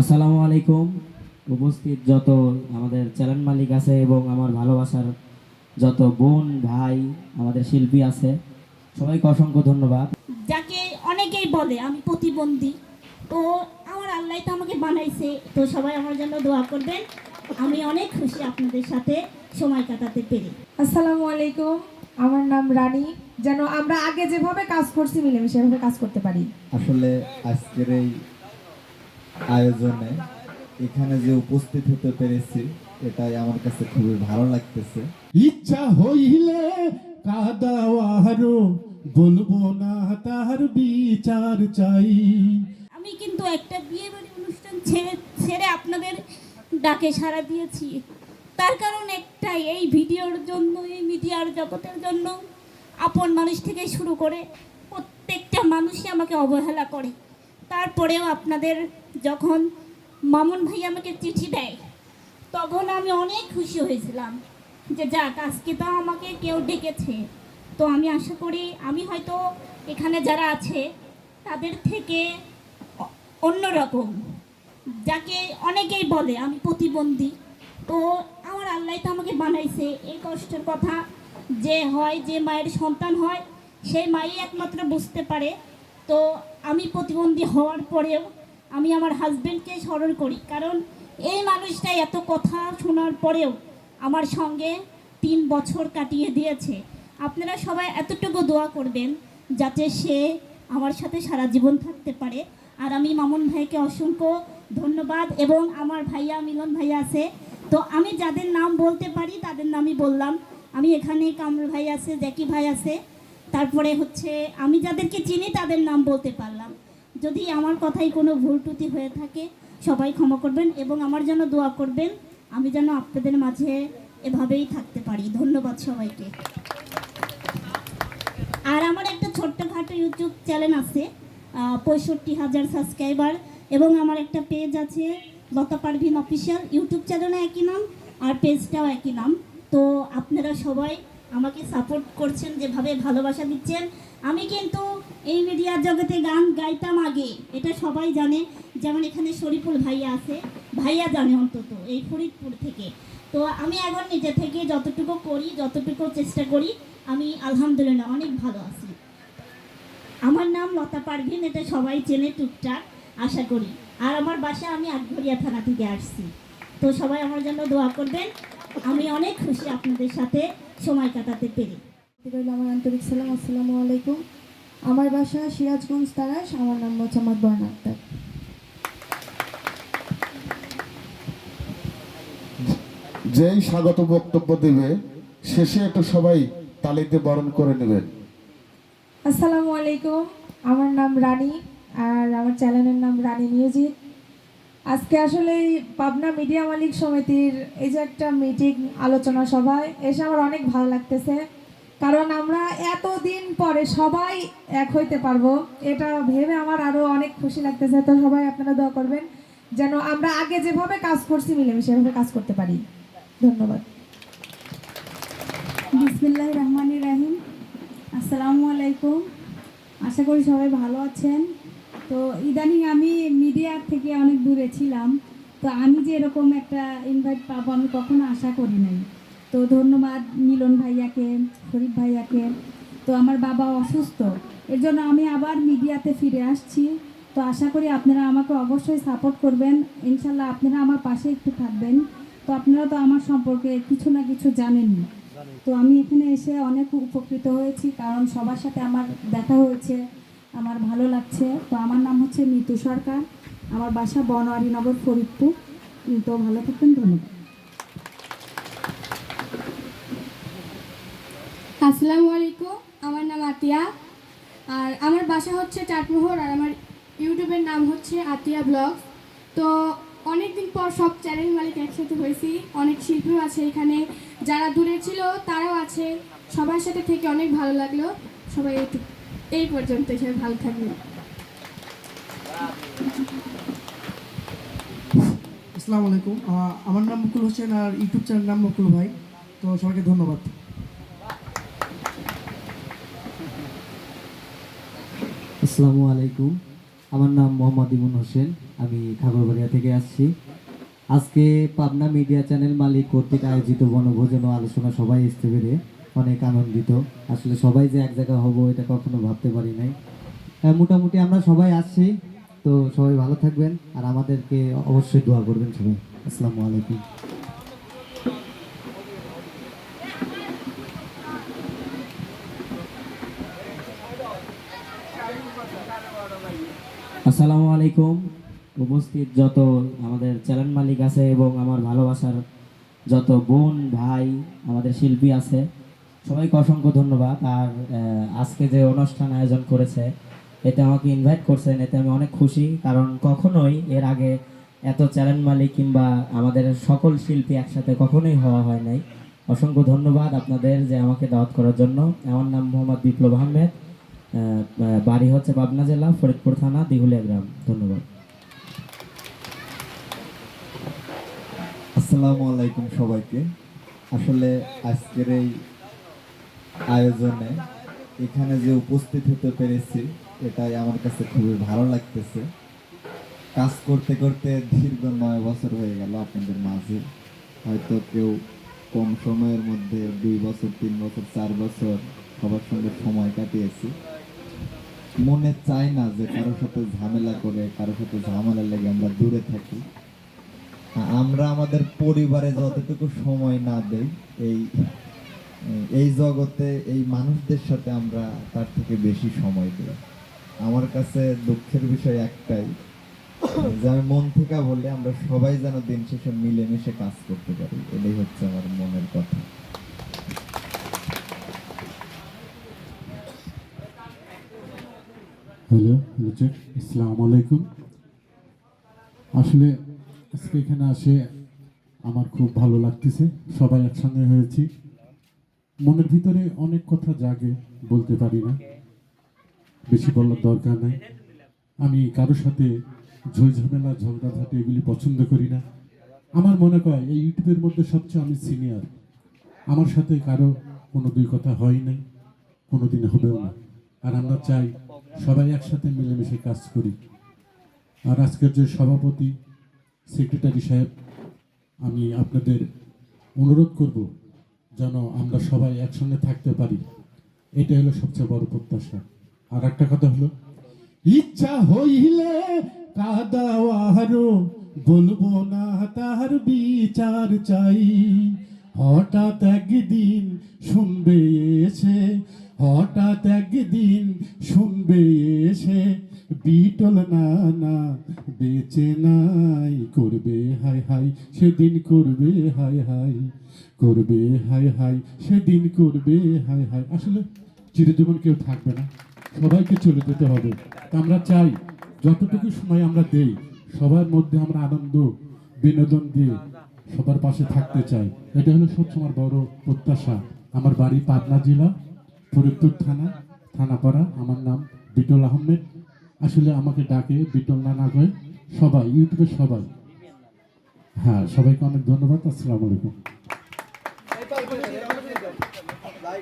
আসসালামু আলাইকুম। উপস্থিত যত আমাদের চ্যানেল মালিক আছে এবং আমার ভালোবাসার যত বোন ভাই আমাদের শিল্পী আছে সবাইকে অসংখ্য ধন্যবাদ। যাকে অনেকেই বলে আমি প্রতিবন্ধী। তো আমার আল্লাহ তো আমাকে বানাইছে তো সবাই আমার জন্য দোয়া করবেন। আমি অনেক খুশি আপনাদের সাথে সময় কাটাতে পেরে। আসসালামু আলাইকুম। আমার নাম রানী। যেন আমরা আগে যেভাবে কাজ করছি মিলেমিশে সেভাবে কাজ করতে পারি। আসলে আজকের এই আয়োজনে এখানে যে উপস্থিত হতে পেরেছি এটাই আমার কাছে খুবই ভালো লাগতেছে। ইচ্ছা হইলে কাদাওয়ারো বলব না তার বিচার চাই। আমি কিন্তু একটা বিয়ে বাড়ি অনুষ্ঠান ছেড়ে ছেড়ে আপনাদের ডাকে সাড়া দিয়েছি। তার কারণ একটাই এই ভিডিওর জন্য এই মিডিয়ার জগতের জন্য আপন মানুষ থেকে শুরু করে প্রত্যেকটা মানুষই আমাকে অবহেলা করে। তারপরেও আপনাদের যখন মামুন ভাই আমাকে চিঠি দেয়, তখন আমি অনেক খুশি হয়েছিলাম যে যাক, আজকে তো আমাকে কেউ ডেকেছে। তো আমি আশা করি আমি হয়তো এখানে যারা আছে, তাদের থেকে অন্যরকম। যাকে অনেকেই বলে, আমি প্রতিবন্ধী। তো আমার আল্লাহ তো আমাকে বানাইছে। এই কষ্টের কথা যে হয়, যে মায়ের সন্তান হয়, সেই মাই একমাত্র বুঝতে পারে। তো আমি প্রতিবন্ধী হওয়ার পরেও আমি আমার হাজব্যান্ডকে স্মরণ করি। কারণ এই মানুষটা এত কথা শোনার পরেও আমার সঙ্গে তিন বছর কাটিয়ে দিয়েছে। আপনারা সবাই এতটুকু দোয়া করবেন যাতে সে আমার সাথে সারা জীবন থাকতে পারে। আর আমি মামুন ভাইকে অসংখ্য ধন্যবাদ এবং আমার ভাইয়া মিলন ভাইয়া আছে। তো আমি যাদের নাম বলতে পারি তাদের নামই বললাম। আমি এখানে কামরুল ভাই আছে, জ্যাকি ভাই আছে। তারপরে হচ্ছে আমি যাদেরকে চিনি তাদের নাম বলতে পারলাম। যদি আমার কথাই কোনো ভুল ত্রুটি হয়ে থাকে, সবাই ক্ষমা করবেন এবং আমার জন্য দোয়া করবেন। আমি যেন আপনাদের মাঝে এভাবেই থাকতে পারি। ধন্যবাদ সবাইকে। আর আমার একটা ছোট্টখাটো ইউটিউব চ্যানেল আছে পঁয়ষট্টি হাজার সাবস্ক্রাইবার, এবং আমার একটা পেজ আছে, লতা পারভিন অফিসিয়াল। ইউটিউব চ্যানেলে একই নাম, আর পেজটাও একই নাম। তো আপনারা সবাই আমাকে সাপোর্ট করছেন, যেভাবে ভালোবাসা দিচ্ছেন। আমি কিন্তু এই মিডিয়ার জগতে গান গাইতাম আগে, এটা সবাই জানে। যেমন এখানে শরীফুল ভাইয়া আছে, ভাইয়া জানে অন্তত, এই ফরিদপুর থেকে। তো আমি এখন নিজে থেকে যতটুকু করি, যতটুকু চেষ্টা করি, আমি আলহামদুলিল্লাহ অনেক ভালো আছি। আমার নাম লতা পারভিন, এটা সবাই চেনে টুকটাক, আশা করি। আর আমার বাসা আমি আটঘরিয়া থানা থেকে আসছি। তো সবাই আমার জন্য দোয়া করবেন। আমি অনেক খুশি আপনাদের সাথে সময় কাটাতে পেরে। রইল আমার আন্তরিক সালাম আসসালামু আলাইকুম। আমার বাসা সিরাজগঞ্জ তারাস আমার নাম মোহাম্মদ বয়ান আক্তার। যেই স্বাগত বক্তব্য দেবে শেষে একটু সবাই তালিতে বরণ করে নেবেন। আসসালামু আলাইকুম আমার নাম রানী আর আমার চ্যানেলের নাম রানী মিউজিক। আজকে আসলে এই পাবনা মিডিয়া মালিক সমিতির এই যে একটা মিটিং আলোচনা সভায় এসে আমার অনেক ভালো লাগতেছে। কারণ আমরা এতদিন পরে সবাই এক হইতে পারব, এটা ভেবে আমার আরও অনেক খুশি লাগতেছে। তো সবাই আপনারা দোয়া করবেন যেন আমরা আগে যেভাবে কাজ করছি, মিলেমিশে সেভাবে কাজ করতে পারি। ধন্যবাদ। বিসমিল্লাহ রহমান রাহিম। আসসালামু আলাইকুম। আশা করি সবাই ভালো আছেন। তো ইদানিং আমি মিডিয়ার থেকে অনেক দূরে ছিলাম। তো আমি যে এরকম একটা ইনভাইট পাবো আমি কখনো আশা করি নাই। তো ধন্যবাদ মিলন ভাইয়াকে শরীফ ভাইয়াকে। তো আমার বাবা অসুস্থ। এর জন্য আমি আবার মিডিয়াতে ফিরে আসছি। তো আশা করি আপনারা আমাকে অবশ্যই সাপোর্ট করবেন। ইনশাল্লাহ আপনারা আমার পাশে একটু থাকবেন। তো আপনারা তো আমার সম্পর্কে কিছু না কিছু জানেনই। তো আমি এখানে এসে অনেক উপকৃত হয়েছি। কারণ সবার সাথে আমার দেখা হয়েছে। আমার ভালো লাগছে। তো আমার নাম হচ্ছে মিতু সরকার। আমার বাসা বনোয়ারিনগর ফরিদপুর। তো ভালো থাকবেন, ধন্যবাদ। আসসালামু আলাইকুম, আমার নাম আতিয়া। আর আমার বাসা হচ্ছে চাটমোহর, আর আমার ইউটিউবের নাম হচ্ছে আতিয়া ব্লগ তো অনেক দিন পর সব চ্যানেল মালিক একসাথে হয়েছি, অনেক শিল্পীও আছে এখানে। যারা দূরে ছিল, তারাও আছে। সবার সাথে থেকে অনেক ভালো লাগল। সবাই একটু এই পর্যন্ত সবাই ভালো থাকবে আসসালামু আলাইকুম। আমার নাম মুকুল হোসেন আর ইউটিউব চ্যানেল নাম মুকুল ভাই। তো সবাইকে ধন্যবাদ। আসসালামু আলাইকুম। আমার নাম মোহাম্মদ ইমন হোসেন। আমি ঠাকুরবাড়িয়া থেকে আসছি। আজকে পাবনা মিডিয়া চ্যানেল মালিক কর্তৃক আয়োজিত বনভোজন ও আলোচনা সবাই আসতে পেরে অনেক আনন্দিত। আসলে সবাই যে এক জায়গায় হব এটা কখনো ভাবতে পারি নাই। আহ, মোটামুটি আমরা সবাই আসছি তো সবাই ভালো থাকবেন আর আমাদেরকে অবশ্যই দোয়া করবেন সবাই। আসসালামু আলাইকুম। আসসালামু আলাইকুম। উপস্থিত যত আমাদের চ্যানেল মালিক আছে এবং আমার ভালোবাসার যত বোন ভাই আমাদের শিল্পী আছে সবাইকে অসংখ্য ধন্যবাদ। আর আজকে যে অনুষ্ঠান আয়োজন করেছে এতে আমাকে ইনভাইট করছেন এতে আমি অনেক খুশি। কারণ কখনোই এর আগে এত চ্যানেল মালিক কিংবা আমাদের সকল শিল্পী একসাথে কখনোই হওয়া হয় নাই। অসংখ্য ধন্যবাদ আপনাদের যে আমাকে দাওয়াত করার জন্য। আমার নাম মোহাম্মদ বিপ্লব আহমেদ। আহ, আহ, বাড়ি হচ্ছে পাবনা জেলা ফরিদপুর থানা দিহুলিয়া গ্রাম। ধন্যবাদ। আসসালামু আলাইকুম সবাইকে। আসলে আজকের এই আয়োজনে এখানে যে উপস্থিত হতে পেরেছি, এটাই আমার কাছে খুবই ভালো লাগতেছে। কাজ করতে করতে দীর্ঘ নয় বছর হয়ে গেল আপনাদের মাঝে। হয়তো কেউ কম সময়ের মধ্যে দুই বছর, তিন বছর, চার বছর সবার সঙ্গে সময় কাটিয়েছি। মনে চায় না যে কারোর সাথে ঝামেলা করে কারোর সাথে ঝামেলা লেগে আমরা দূরে থাকি। আমরা আমাদের পরিবারে যতটুকু সময় না দেই, এই এই জগতে এই মানুষদের সাথে আমরা তার থেকে বেশি সময় দিই। আমার কাছে দুঃখের বিষয় একটাই যে আমি মন থেকে বলি আমরা সবাই যেন দিন শেষে মিলেমিশে কাজ করতে পারি, এটাই হচ্ছে আমার মনের কথা। হ্যালো রুচক আসসালামু আলাইকুম। আসলে আজকে এখানে আসে আমার খুব ভালো লাগতেছে, সবাই একসঙ্গে হয়েছি। মনের ভিতরে অনেক কথা জাগে বলতে পারি না। বেশি বলার দরকার নাই। আমি কারও সাথে ঝই ঝামেলা ঝগড়াঝাটি এগুলি পছন্দ করি না। আমার মনে হয় এই ইউটিউবের মধ্যে সবচেয়ে আমি সিনিয়র। আমার সাথে কারও কোনো দুই কথা হয় নাই কোনো দিন হবেও না। আর আমরা চাই সবাই একসাথে মিলেমিশে কাজ করি। আর আজকের যে সভাপতি সেক্রেটারি সাহেব আমি আপনাদের অনুরোধ করব যেন আমরা সবাই একসঙ্গে থাকতে পারি। এটা হলো সবচেয়ে বড় প্রত্যাশা। আর একটা কথা হলো, ইচ্ছা হইলে কাদাওয়ারো বলব না তার বিচার চাই। হঠাৎ একদিন শুনবে সেদিন করবে হাই হাই করবে হাই হাই সেদিন করবে হাই হাই আসলে চিরজীবন কেউ থাকবে না, সবাইকে চলে যেতে হবে। আমরা চাই যতটুকু সময় আমরা দেই, সবার মধ্যে আমরা আনন্দ, বিনোদন দিয়ে সবার পাশে থাকতে চাই। এটা হলো সবসময় বড় প্রত্যাশা। আমার বাড়ি পাবনা জেলা, ফরিদপুর থানা, থানাপাড়া। আমার নাম বিটল আহমেদ। আসলে আমাকে ডাকে বিটল নানা কয় সবাই, ইউটিউবে সবাই। হ্যাঁ সবাইকে অনেক ধন্যবাদ আসসালামু আলাইকুম।